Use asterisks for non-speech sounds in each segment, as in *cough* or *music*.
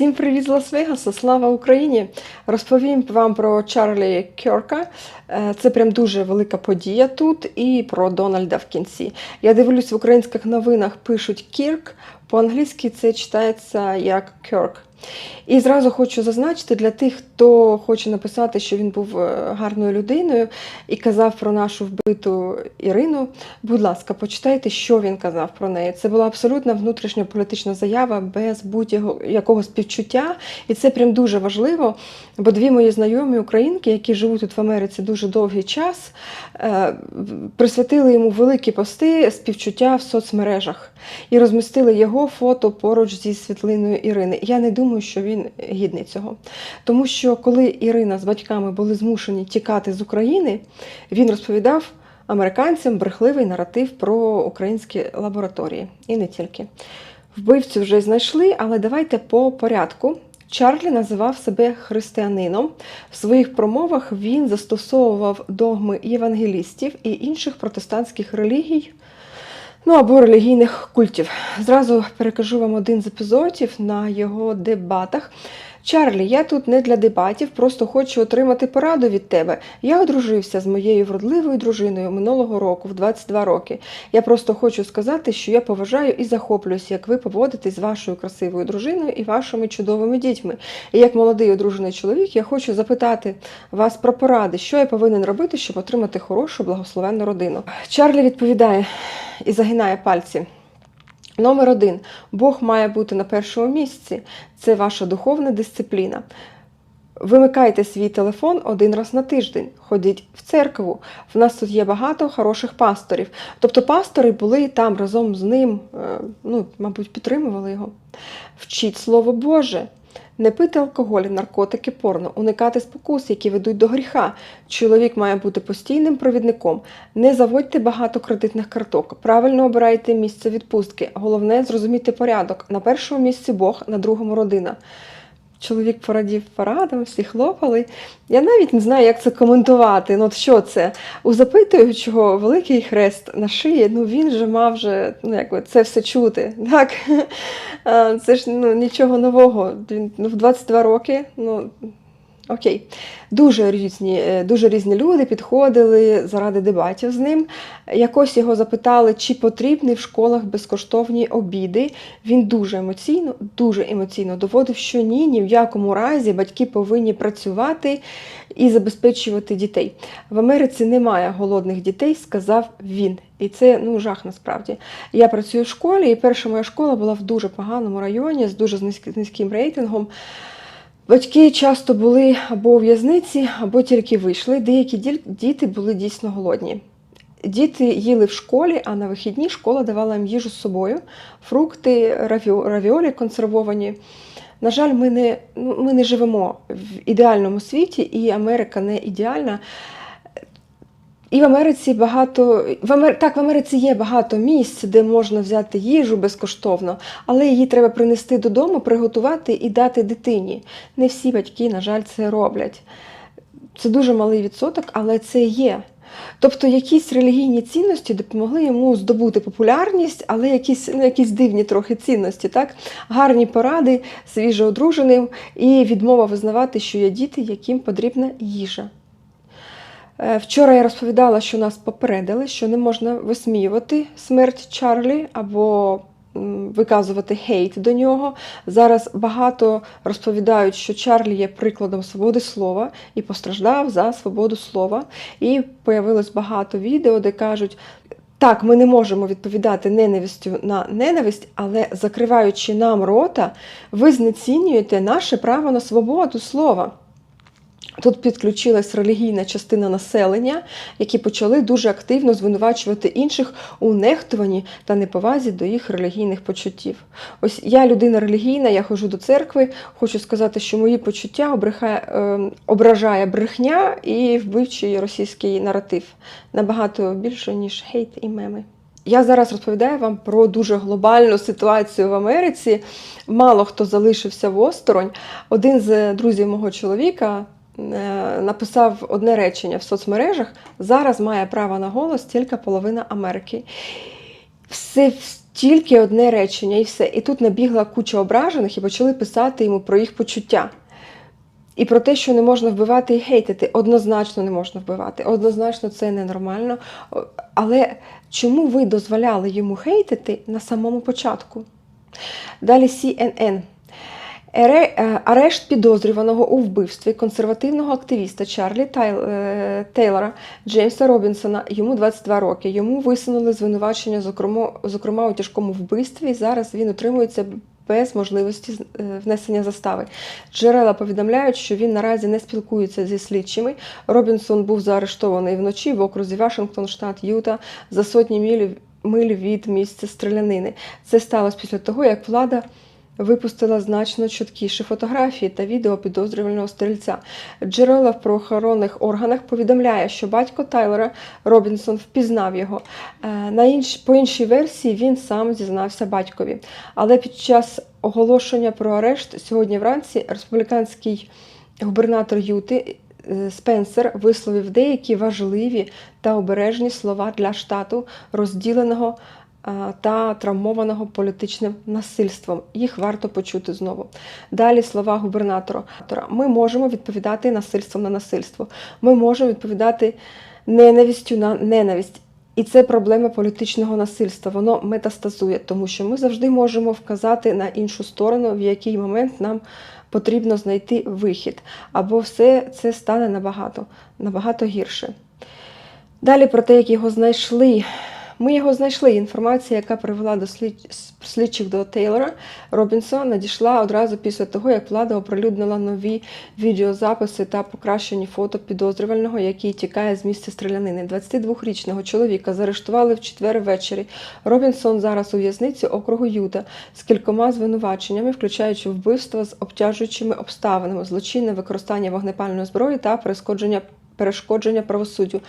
Всім привіт з Лас-Вегаса! Слава Україні! Розповім вам про Чарлі Кьорка. Е, Це прям дуже велика подія тут і про Дональда в кінці. Я дивлюсь в українських новинах пишуть Кірк, по-англійськи це читається як Кьорк. І зразу хочу зазначити для тих, хто хоче написати, що він був е, гарною людиною і казав про нашу вбиту Ірину. Будь ласка, почитайте, що він казав про неї. Це була абсолютно внутрішньополітична заява без будь-якого співчуття. І це прям дуже важливо. Бо дві мої знайомі українки, які живуть тут в Америці дуже довгий час, е, присвятили йому великі пости співчуття в соцмережах і розмістили його фото поруч зі світлиною Ірини. Я не думаю, що він гідний цього. Тому що коли Ірина з батьками були змушені тікати з України, він розповідав американцям брехливий наратив про українські лабораторії. І не тільки. Вбивцю вже знайшли, але давайте по порядку. Чарлі називав себе християнином. В своїх промовах він застосовував догми євангелістів і інших протестантських релігій, ну або релігійних культів. Зразу перекажу вам один з епізодів на його дебатах. Чарлі, я тут не для дебатів, просто хочу отримати пораду від тебе. Я одружився з моєю вродливою дружиною минулого року, в 22 роки. Я просто хочу сказати, що я поважаю і захоплююсь, як ви поводитесь з вашою красивою дружиною і вашими чудовими дітьми. І як молодий одружений чоловік, я хочу запитати вас про поради, що я повинен робити, щоб отримати хорошу, благословенну родину. Чарлі відповідає і загинає пальці. Номер один. Бог має бути на першому місці. Це ваша духовна дисципліна. Вимикайте свій телефон один раз на тиждень, ходіть в церкву. В нас тут є багато хороших пасторів. Тобто пастори були там разом з ним, е, ну, мабуть, підтримували його. Вчіть Слово Боже. Не пити алкоголь, наркотики, порно, уникати спокус, які ведуть до гріха. Чоловік має бути постійним провідником. Не заводьте багато кредитних карток. Правильно обирайте місце відпустки. Головне зрозуміти порядок. На першому місці Бог, на другому родина. Чоловік порадів парадом, всі хлопали. Я навіть не знаю, як це коментувати. Ну, от що це? У запитуючого великий хрест на шиї, ну він же мав же, ну, якби, це все чути. *laughs* Так? Це ж ну, нічого нового. Він ну, в 22 роки. ну, Окей, дуже різні, е, дуже різні люди підходили заради дебатів з ним. Якось його запитали, чи потрібні в школах безкоштовні обіди. Він дуже емоційно, дуже емоційно доводив, що ні, ні в якому разі батьки повинні працювати і забезпечувати дітей. В Америці немає голодних дітей, сказав він. І це ну жах насправді. Я працюю в школі, і перша моя школа була в дуже поганому районі з дуже низьким рейтингом. Батьки часто були або у в'язниці, або тільки вийшли. Деякі діти були дійсно голодні. Діти їли в школі, а на вихідні школа давала їм їжу з собою, фрукти, равіолі консервовані. На жаль, ми не, ну, ми не живемо в ідеальному світі, і Америка не ідеальна. І в Америці багато в Амер... так, в Америці є багато місць, де можна взяти їжу безкоштовно, але її треба принести додому, приготувати і дати дитині. Не всі батьки, на жаль, це роблять. Це дуже малий відсоток, але це є. Тобто якісь релігійні цінності допомогли йому здобути популярність, але якісь ну, якісь дивні трохи цінності, так? гарні поради свіжоодруженим і відмова визнавати, що є діти, яким потрібна їжа. Вчора я розповідала, що нас попередили, що не можна висміювати смерть Чарлі або виказувати хейт до нього. Зараз багато розповідають, що Чарлі є прикладом свободи слова і постраждав за свободу слова. І появилось багато відео, де кажуть. Так, ми не можемо відповідати ненавистю на ненависть, але закриваючи нам рота, ви знецінюєте наше право на свободу слова. Тут підключилась релігійна частина населення, які почали дуже активно звинувачувати інших у нехтуванні та неповазі до їх релігійних почуттів. Ось я людина релігійна, я ходжу до церкви. Хочу сказати, що мої почуття обрехає, е, ображає брехня і вбивчий російський наратив набагато більше, ніж хейт і меми. Я зараз розповідаю вам про дуже глобальну ситуацію в Америці. Мало хто залишився в осторонь. Один з друзів мого чоловіка. Е, написав одне речення в соцмережах: зараз має право на голос тільки половина Америки. Все Тільки одне речення і все. І тут набігла куча ображених і почали писати йому про їх почуття. І про те, що не можна вбивати і хейтити, однозначно не можна вбивати. Однозначно це ненормально. Але чому ви дозволяли йому хейтити на самому початку? Далі CNN. Е, Арешт підозрюваного у вбивстві консервативного активіста Чарлі е, Тейлора Джеймса Робінсона. Йому 22 роки. Йому висунули звинувачення, зокрема, зокрема у тяжкому вбивстві. І зараз він утримується без можливості е, внесення застави. Джерела повідомляють, що він наразі не спілкується зі слідчими. Робінсон був заарештований вночі в окрузі Вашингтон, штат Юта, за сотні миль від місця стрілянини. Це сталося після того, як влада випустила значно чіткіші фотографії та відео підозрюваного стрільця. Джерела в правоохоронних органах повідомляє, що батько Тайлера Робінсон впізнав його. Е, На інш... По іншій версії він сам зізнався батькові. Але під час оголошення про арешт сьогодні вранці республіканський губернатор Юти е, Спенсер висловив деякі важливі та обережні слова для штату, розділеного та травмованого політичним насильством. Їх варто почути знову. Далі слова губернатора. Ми можемо відповідати насильством на насильство. Ми можемо відповідати ненавистю на ненависть. І це проблема політичного насильства. Воно метастазує, тому що ми завжди можемо вказати на іншу сторону, в який момент нам потрібно знайти вихід, або все це стане набагато, набагато гірше. Далі про те, як його знайшли. Ми його знайшли. Інформація, яка привела до слід... слідчих до Тейлора Робінсона, надійшла одразу після того, як влада оприлюднила нові відеозаписи та покращені фото підозрювального, який тікає з місця стрілянини. 22-річного чоловіка заарештували в четвер ввечері. Робінсон зараз у в'язниці округу Юта з кількома звинуваченнями, включаючи вбивство з обтяжуючими обставинами, злочинне використання вогнепальної зброї та перешкодження перешкодження правосуддю.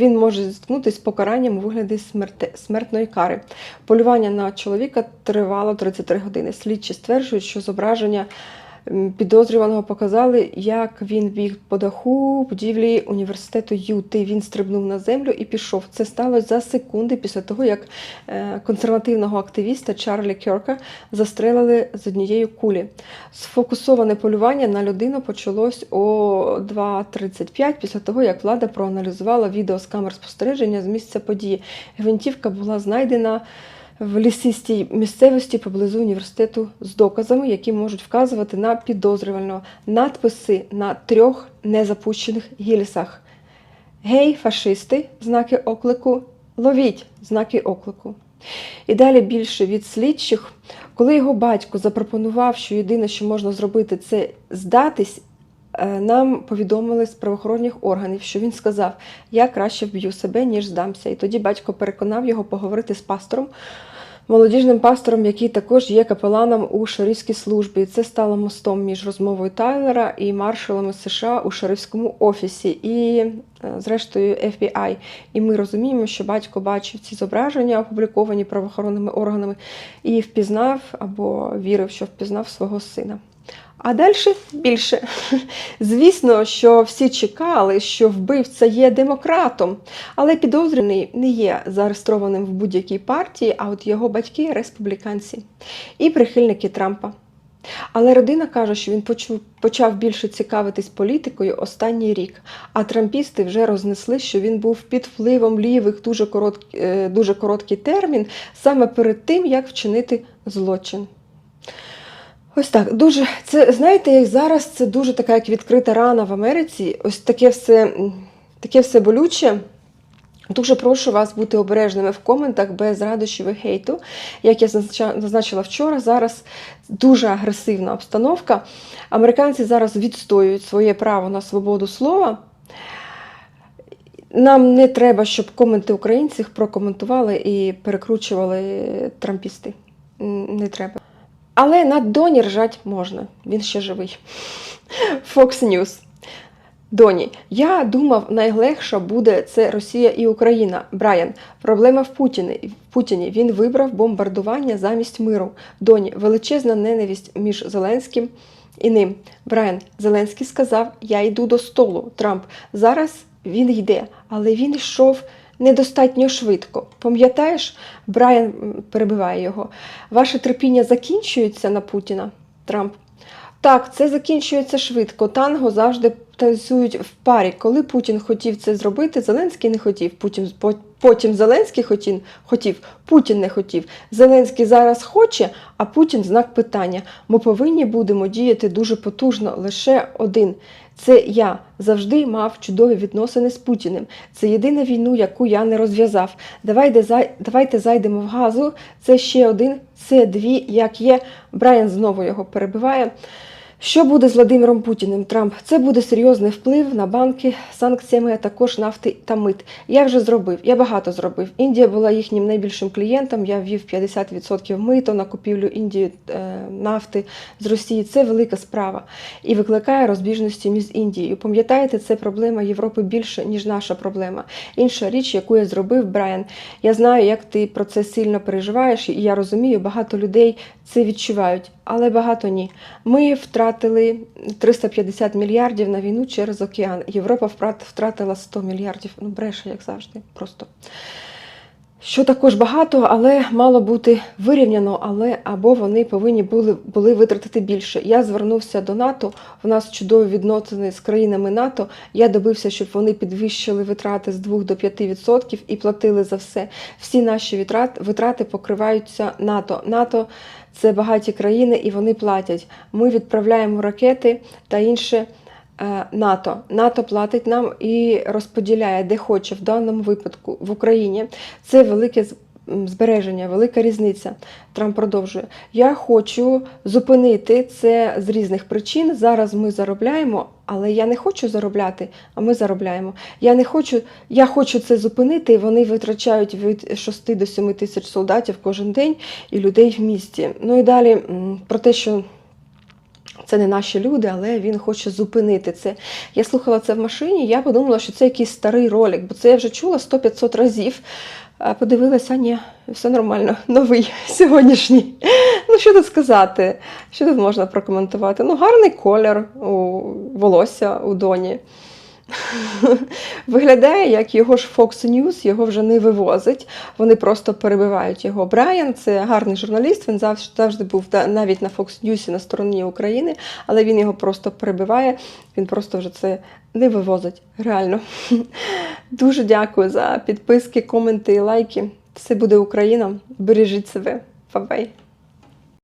Він може зіткнутися покаранням у вигляді смерти, смертної кари. Полювання на чоловіка тривало 33 години. Слідчі стверджують, що зображення підозрюваного показали, як він біг по даху будівлі університету Юти. Він стрибнув на землю і пішов. Це сталося за секунди після того, як е, консервативного активіста Чарлі Кьорка застрелили з однієї кулі. Сфокусоване полювання на людину почалось о 2.35 після того, як влада проаналізувала відео з камер спостереження з місця події. Гвинтівка була знайдена в лісистій місцевості поблизу університету з доказами, які можуть вказувати на підозрювального надписи на трьох незапущених гільсах. Гей, фашисти, знаки оклику, ловіть знаки оклику. І далі більше від слідчих, коли його батько запропонував, що єдине, що можна зробити, це здатись, нам повідомили з правоохоронних органів, що він сказав: Я краще вб'ю себе, ніж здамся. І тоді батько переконав його поговорити з пастором, молодіжним пастором, який також є капеланом у шерифській службі. Це стало мостом між розмовою Тайлера і маршалами США у шерифському офісі і, е, зрештою, FBI. І ми розуміємо, що батько бачив ці зображення, опубліковані правоохоронними органами, і впізнав або вірив, що впізнав свого сина. А далі більше. Звісно, що всі чекали, що вбивця є демократом, але підозрюваний не є зареєстрованим в будь-якій партії, а от його батьки республіканці і прихильники Трампа. Але родина каже, що він почав більше цікавитись політикою останній рік, а трампісти вже рознесли, що він був під впливом лівих дуже, корот, е, дуже короткий термін саме перед тим, як вчинити злочин. Ось так, дуже це знаєте, як зараз це дуже така як відкрита рана в Америці. Ось таке все, таке все болюче. Дуже прошу вас бути обережними в коментах без радощів і хейту. Як я зазначила вчора, зараз дуже агресивна обстановка. Американці зараз відстоюють своє право на свободу слова. Нам не треба, щоб коменти українців прокоментували і перекручували трампісти. Не треба. Але на Доні ржать можна, він ще живий. Fox News. Доні, я думав, найлегша буде це Росія і Україна. Брайан, проблема в Путіні. В Путіні він вибрав бомбардування замість миру. Доні, величезна ненависть між Зеленським і ним. Брайан, Зеленський сказав: Я йду до столу. Трамп. Зараз він йде, але він йшов недостатньо швидко. Пам'ятаєш, Брайан перебиває його. Ваше терпіння закінчується на Путіна, Трамп. Так, це закінчується швидко. Танго завжди танцюють в парі. Коли Путін хотів це зробити, Зеленський не хотів. По- потім Зеленський хотів, хотів, Путін не хотів. Зеленський зараз хоче, а Путін знак питання. Ми повинні будемо діяти дуже потужно. Лише один. Це я завжди мав чудові відносини з Путіним. Це єдина війну, яку я не розв'язав. Давайте, давайте зайдемо в газу. Це ще один, це дві, як є. Брайан знову його перебиває. Що буде з Владимиром Путіним Трамп? Це буде серйозний вплив на банки санкціями, а також нафти та мит. Я вже зробив, я багато зробив. Індія була їхнім найбільшим клієнтом. Я ввів 50% мито на купівлю Індії е, нафти з Росії. Це велика справа і викликає розбіжності між Індією. Пам'ятаєте, це проблема Європи більше, ніж наша проблема. Інша річ, яку я зробив, Брайан. Я знаю, як ти про це сильно переживаєш, і я розумію, багато людей це відчувають, але багато ні. Ми втратили 350 мільярдів на війну через океан. Європа втратила 100 мільярдів. Ну, бреше, як завжди. Просто. Що також багато, але мало бути вирівняно, але або вони повинні були, були витратити більше. Я звернувся до НАТО. В нас чудові відносини з країнами НАТО. Я добився, щоб вони підвищили витрати з 2 до 5% і платили за все. Всі наші витрат- витрати покриваються НАТО. НАТО це багаті країни, і вони платять. Ми відправляємо ракети та інше. е, НАТО. НАТО платить нам і розподіляє, де хоче в даному випадку в Україні. Це велике збереження, велика різниця. Трамп продовжує. Я хочу зупинити це з різних причин. Зараз ми заробляємо, але я не хочу заробляти, а ми заробляємо. Я не хочу, я хочу це зупинити, і вони витрачають від 6 до 7 тисяч солдатів кожен день і людей в місті. Ну і далі про те, що це не наші люди, але він хоче зупинити це. Я слухала це в машині, я подумала, що це якийсь старий ролик, бо це я вже чула 100-500 разів. А подивилася, ні, все нормально, новий *laughs* сьогоднішній. Ну, що тут сказати? Що тут можна прокоментувати? Ну, гарний колір у волосся у доні. *laughs* Виглядає, як його ж Fox News його вже не вивозить. Вони просто перебивають його. Брайан це гарний журналіст. Він завжди, завжди був навіть на Fox News на стороні України, але він його просто перебиває. Він просто вже це не вивозить. Реально. *laughs* Дуже дякую за підписки, коменти і лайки. Все буде Україна. Бережіть себе. Па-бай.